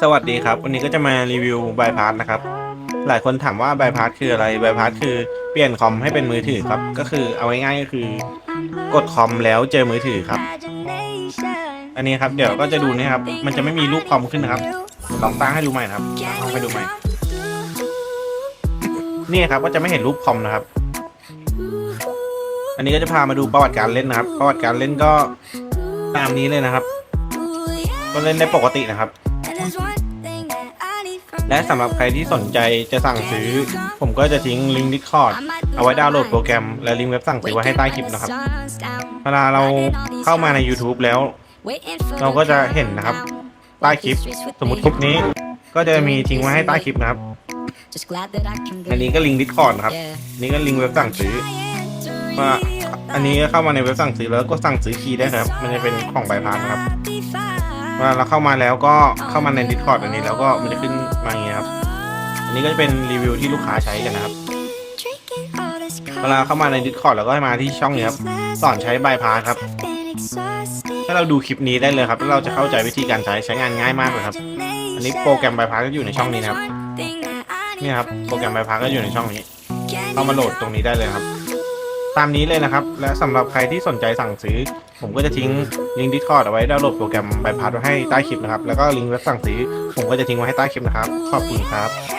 สวัสดีครับ วันนี้ก็จะมารีวิวบายพาสนะครับ หลายคนถามว่าบายพาสคืออะไรบายพาสคือเปลี่ยนคอมให้เป็นมือถือครับ ก็คือเอาง่ายๆก็คือกดคอมแล้วเจอมือถือครับ อันนี้ครับเดี๋ยวก็จะดูนะครับ มันจะไม่มีรูปคอมขึ้นนะครับลองตั้งให้ดูใหม่นะครับลองไปดูใหม่นี่ครับก็จะไม่เห็นรูปคอมนะครับ อันนี้ก็จะพามาดูประวัติการเล่นนะครับ ประวัติการเล่นก็ตามนี้เลยนะครับ ก็เล่นได้ปกตินะครับ และสำหรับใครที่สนใจจะสั่งซื้อ ผมก็จะทิ้งลิงก์ดิสคอร์ดเอาไว้ดาวน์โหลดโปรแกรม และลิงก์เว็บสั่งซื้อไว้ให้ใต้คลิปนะครับ เวลาเราเข้ามาใน YouTube แล้ว เราก็จะเห็นนะครับ ใต้คลิป สมมติคลิปนี้ ก็จะมีทิ้งไว้ให้ใต้คลิปนะครับ อันนี้ก็ลิงก์ดิสคอร์ดนะครับ นี่ก็ลิงก์เว็บสั่งซื้อว่าอันนี้ก็เข้ามาในเว็บสั่งซื้อแล้วก็สั่งซื้อคีย์ได้ครับ มันจะเป็นของใบพัดนะครับ เวลาเราเข้ามาแล้วก็เข้ามาใน Discord อันนี้แล้วก็มันจะขึ้นมาอย่างเงี้ยครับ อันนี้ก็จะเป็นรีวิวที่ลูกค้าใช้กันนะครับ เวลาเข้ามาใน Discord แล้วก็ให้มาที่ช่องนี้ครับสอนใช้ใบพัดครับ ถ้าเราดูคลิปนี้ได้เลยครับแล้วเราจะเข้าใจวิธีการใช้ใช้งานง่ายมากเลยครับ อันนี้โปรแกรมใบพัดก็อยู่ในช่องนี้นะครับนี่ครับโปรแกรมใบพัดก็อยู่ในช่องนี้ เข้ามาโหลดตรงนี้ได้เลยครับ ตามนี้เลยนะครับ และสำหรับใครที่สนใจสั่งซื้อ ผมก็จะทิ้งลิงก์ดิสคอร์ดเอาไว้ดาวน์โหลดโปรแกรมใบพัดไว้ให้ใต้คลิปนะครับ แล้วก็ลิงก์เว็บสั่งซื้อผมก็จะทิ้งไว้ให้ใต้คลิปนะครับ ขอบคุณครับ